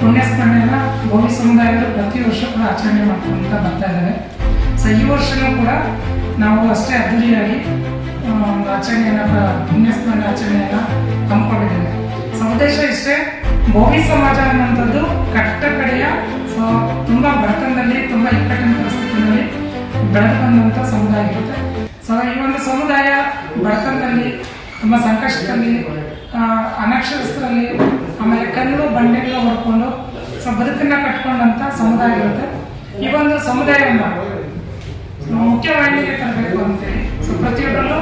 ಪುಣ್ಯಸ್ಮರಣೆ ಎಲ್ಲ ಭೂಮಿ ಸಮುದಾಯದ ಪ್ರತಿ ವರ್ಷ ಕೂಡ ಆಚರಣೆ ಮಾಡ್ಕೊಳ್ತಾ ಬರ್ತಾ ಇದ್ದಾರೆ. ಸೊ ಈ ವರ್ಷನೂ ಕೂಡ ನಾವು ಅಷ್ಟೇ ಅದ್ದೂರಿಯಾಗಿ ಒಂದು ಆಚರಣೆಯನ್ನು ಪುಣ್ಯಸ್ಮರಣೆ ಆಚರಣೆಯನ್ನ ಹಮ್ಮಿಕೊಂಡಿದ್ದೇವೆ. ಸೊ ಉದ್ದೇಶ ಇಷ್ಟೇ ಭೂಮಿ ಸಮಾಜ ಅನ್ನುವಂಥದ್ದು ಕಟ್ಟ ಕಡೆಯ ಸೊ ತುಂಬ ಬಡತನದಲ್ಲಿ, ತುಂಬ ಇಕ್ಕಟ್ಟಿನ ಪರಿಸ್ಥಿತಿಯಲ್ಲಿ ಬೆಳೆದು ಬಂದಂತ ಸಮುದಾಯ ಇರುತ್ತೆ. ಸೊ ಈ ಒಂದು ಸಮುದಾಯ ಬಡತನದಲ್ಲಿ, ತುಂಬ ಸಂಕಷ್ಟದಲ್ಲಿ ಅನಕ್ಷರಸ್ಥರಲ್ಲಿ ಆಮೇಲೆ ಕಲ್ಲು ಬಂಡೆಗಳು ಹೊಡ್ಕೊಂಡು ಸೊ ಬದುಕನ್ನ ಕಟ್ಕೊಂಡಂತ ಸಮುದಾಯ ಇರುತ್ತೆ. ಈ ಒಂದು ಸಮುದಾಯವನ್ನು ಮುಖ್ಯವಾಹಿನಿಗೆ ತರಬೇಕು ಅಂತೇಳಿ. ಸೊ ಪ್ರತಿಯೊಬ್ಬರಲ್ಲೂ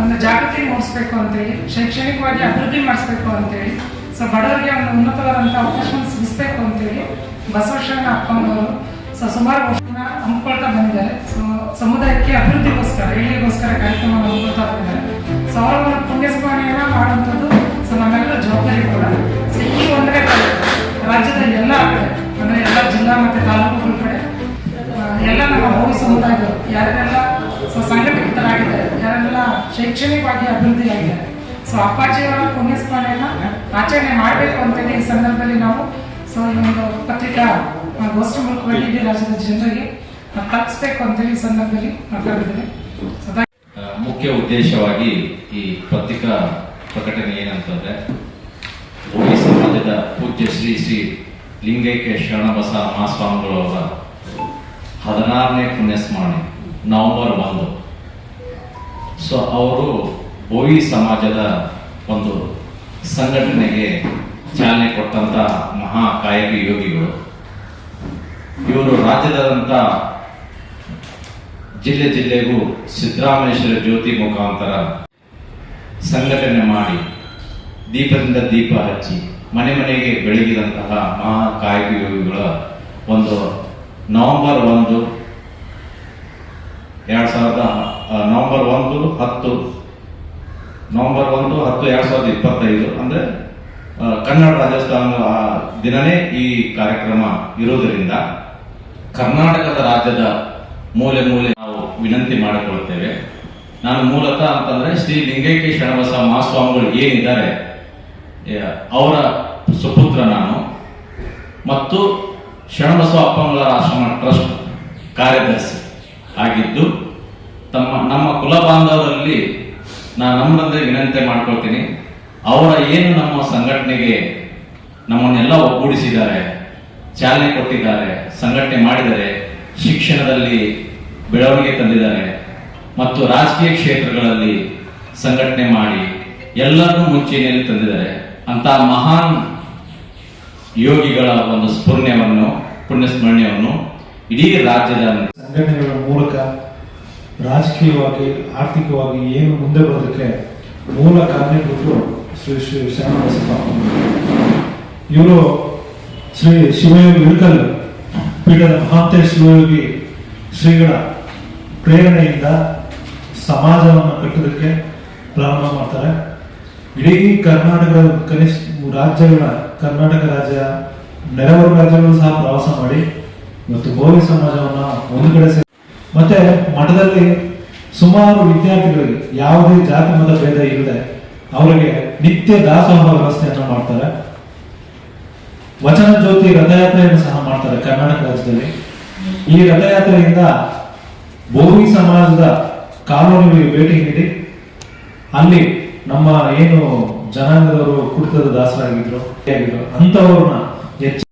ಒಂದು ಜಾಗೃತಿ ಮೂಡಿಸ್ಬೇಕು ಅಂತೇಳಿ, ಶೈಕ್ಷಣಿಕವಾಗಿ ಅಭಿವೃದ್ಧಿ ಮಾಡಿಸ್ಬೇಕು ಅಂತೇಳಿ, ಸೊ ಬಡವರಿಗೆ ಒಂದು ಉನ್ನತವಾದಂಥ ಅವಕಾಶ ಸಿಗಿಸ್ಬೇಕು ಅಂತೇಳಿ ಬಸವಶರಣ ಅಪ್ಪಂಗವರು ಸೊ ಸುಮಾರು ವರ್ಷ ಹಮ್ಮಿಕೊಳ್ತಾ ಬಂದಿದ್ದಾರೆ. ಸೊ ಸಮುದಾಯಕ್ಕೆ ಅಭಿವೃದ್ಧಿಗೋಸ್ಕರ, ಏಳಿಗೆಗೋಸ್ಕರ ಕಾರ್ಯಕ್ರಮ ಹಮ್ಮಿಕೊಳ್ತಾ ಇದ್ದಾರೆ ಸೊ ಅವರ ಶೈಕ್ಷಣಿಕವಾಗಿ ಅಭಿವೃದ್ಧಿ ಆಗಿದೆ. ಸೊ ಅಪ್ಪಾಜಿಯವರ ಪುಣ್ಯಸ್ಮರಣೆಯನ್ನ ಆಚರಣೆ ಮಾಡಬೇಕು ಅಂತೇಳಿ ಈ ಸಂದರ್ಭದಲ್ಲಿ ನಾವು ಸೊ ಒಂದು ಪತ್ರಿಕಾ ಗೋಷ್ಠಿ ಇಡೀ ರಾಜ್ಯದ ಜನರಿಗೆ ತಪ್ಪಿಸ್ಬೇಕು ಅಂತೇಳಿ ಈ ಸಂದರ್ಭದಲ್ಲಿ ಮಾತಾಡಿದ್ದೇನೆ ಮುಖ್ಯ ಉದ್ದೇಶವಾಗಿ ಈ ಪತ್ರಿಕಾ ಪ್ರಕಟಣೆ ಏನಂತಂದ್ರೆ ಭೋಗಿ ಸಮಾಜದ ಪೂಜ್ಯ ಶ್ರೀ ಶ್ರೀ ಲಿಂಗೈಕ್ಯ ಶರಣಬಸ ಮಹಾಸ್ವಾಮಿಗಳವರ ಹದಿನಾರನೇ ಪುಣ್ಯಸ್ಮರಣೆ, ನವೆಂಬರ್ ಒಂದು. ಸೊ ಅವರು ಭೋವಿ ಸಮಾಜದ ಒಂದು ಸಂಘಟನೆಗೆ ಚಾಲನೆ ಕೊಟ್ಟಂತ ಮಹಾ ಕಾಯಕ ಯೋಗಿಗಳು. ಇವರು ರಾಜ್ಯದಂತ ಜಿಲ್ಲೆ ಜಿಲ್ಲೆಗೂ ಸಿದ್ದರಾಮೇಶ್ವರ ಜ್ಯೋತಿ ಮುಖಾಂತರ ಸಂಘಟನೆ ಮಾಡಿ ದೀಪದಿಂದ ದೀಪ ಹಚ್ಚಿ ಮನೆ ಮನೆಗೆ ಬೆಳಗಿದಂತಹ ಮಹಾ ಕಾಯಕ ಯೋಗಿಗಳ ಒಂದು ನವೆಂಬರ್ ಒಂದು ಎರಡ್ ಸಾವಿರದ ನವಂಬರ್ ಒಂದು, ಹತ್ತು, ನವಂಬರ್ ಒಂದು, ಹತ್ತು ಎರಡ್ ಸಾವಿರದ ಇಪ್ಪತ್ತೈದು. ಅಂದ್ರೆ ಕನ್ನಡ ರಾಜ್ಯೋತ್ಸವ ದಿನನೇ ಈ ಕಾರ್ಯಕ್ರಮ ಇರುವುದರಿಂದ ಕರ್ನಾಟಕದ ರಾಜ್ಯದ ಮೂಲೆ ಮೂಲೆ ನಾವು ವಿನಂತಿ ಮಾಡಿಕೊಳ್ಳುತ್ತೇವೆ. ನಾನು ಮೂಲತಃ ಅಂತಂದ್ರೆ ಶ್ರೀ ಲಿಂಗೈಕ್ಯ ಶರಣಬಸ ಮಹಾಸ್ವಾಮಿಗಳು ಏನಿದ್ದಾರೆ ಅವರ ಸುಪುತ್ರ ನಾನು ಮತ್ತು ಶರಣಬಸವ ಅಪ್ಪಂಗಳ ಆಶ್ರಮ ಟ್ರಸ್ಟ್ ಕಾರ್ಯದರ್ಶಿ. ಆಗಿದ್ದು, ತಮ್ಮ, ನಮ್ಮ ಕುಲ ಬಾಂಧವರಲ್ಲಿ ನಾನು ನಮ್ಮಂದ್ರೆ ವಿನಂತಿ ಮಾಡ್ಕೊಳ್ತೀನಿ. ಅವರ ಏನು ನಮ್ಮ ಸಂಘಟನೆಗೆ ನಮ್ಮನ್ನೆಲ್ಲ ಒಗ್ಗೂಡಿಸಿದ್ದಾರೆ, ಚಾಲನೆ ಕೊಟ್ಟಿದ್ದಾರೆ, ಸಂಘಟನೆ ಮಾಡಿದರೆ ಶಿಕ್ಷಣದಲ್ಲಿ ಬೆಳವಣಿಗೆ ತಂದಿದ್ದಾರೆ ಮತ್ತು ರಾಜಕೀಯ ಕ್ಷೇತ್ರಗಳಲ್ಲಿ ಸಂಘಟನೆ ಮಾಡಿ ಎಲ್ಲರನ್ನೂ ಮುಂಚೂಣಿಯಲ್ಲಿ ತಂದಿದ್ದಾರೆ. ಅಂತ ಮಹಾನ್ ಯೋಗಿಗಳ ಒಂದು ಸ್ಫುರ್ಣ್ಯವನ್ನು ಪುಣ್ಯಸ್ಮರಣೆಯನ್ನು ಇಡೀ ರಾಜ್ಯದ ಸಂಘಟನೆಗಳ ಮೂಲಕ ರಾಜಕೀಯವಾಗಿ, ಆರ್ಥಿಕವಾಗಿ ಏನು ಮುಂದೆ ಬರೋದಕ್ಕೆ ಮೂಲ ಕಾರಣೀಭೂತರು ಶ್ರೀ ಶ್ರೀ ಶರಣಬಸಪ್ಪ ಇವರು ಶ್ರೀ ಶಿವಯೋಗಿ ಇಳಕಲ್ ಪೀಠದ ಮಹಾಂತ ಶಿವಯೋಗಿ ಶ್ರೀಗಳ ಪ್ರೇರಣೆಯಿಂದ ಸಮಾಜವನ್ನು ಕಟ್ಟೋದಕ್ಕೆ ಪ್ರಾರಂಭ ಮಾಡ್ತಾರೆ. ಇಡೀ ಕರ್ನಾಟಕದ ಕನಿಷ್ಠ ರಾಜ್ಯಗಳ, ಕರ್ನಾಟಕ ರಾಜ್ಯ ನೆರವು ರಾಜ್ಯಗಳು ಸಹ ಪ್ರವಾಸ ಮಾಡಿ ಇವತ್ತು ಗೋವಿ ಸಮಾಜವನ್ನ ಒಂದು ಕಡೆ ಸೇರಿ ಮತ್ತೆ ಮಠದಲ್ಲಿ ಸುಮಾರು ವಿದ್ಯಾರ್ಥಿಗಳಿಗೆ ಯಾವುದೇ ಜಾತಿ, ಮತ, ಭೇದ ಇಲ್ಲದೆ ಅವರಿಗೆ ನಿತ್ಯ ದಾಸೋಹ ವ್ಯವಸ್ಥೆಯನ್ನು ಮಾಡ್ತಾರೆ. ವಚನ, ಜ್ಯೋತಿ, ರಥಯಾತ್ರೆಯನ್ನು ಸಹ ಮಾಡ್ತಾರೆ ಕರ್ನಾಟಕ ರಾಜ್ಯದಲ್ಲಿ. ಈ ರಥಯಾತ್ರೆಯಿಂದ ಬೋವಿ ಸಮಾಜದ ಕಾಲೋನಿಗಳಿಗೆ ಭೇಟಿ ನೀಡಿ, ಅಲ್ಲಿ ನಮ್ಮ ಏನು ಜನಾಂಗದವರು ಕುಡಿತದ ದಾಸರಾಗಿದ್ರು ಅಂತವ್ರನ್ನ ಹೆಚ್ಚು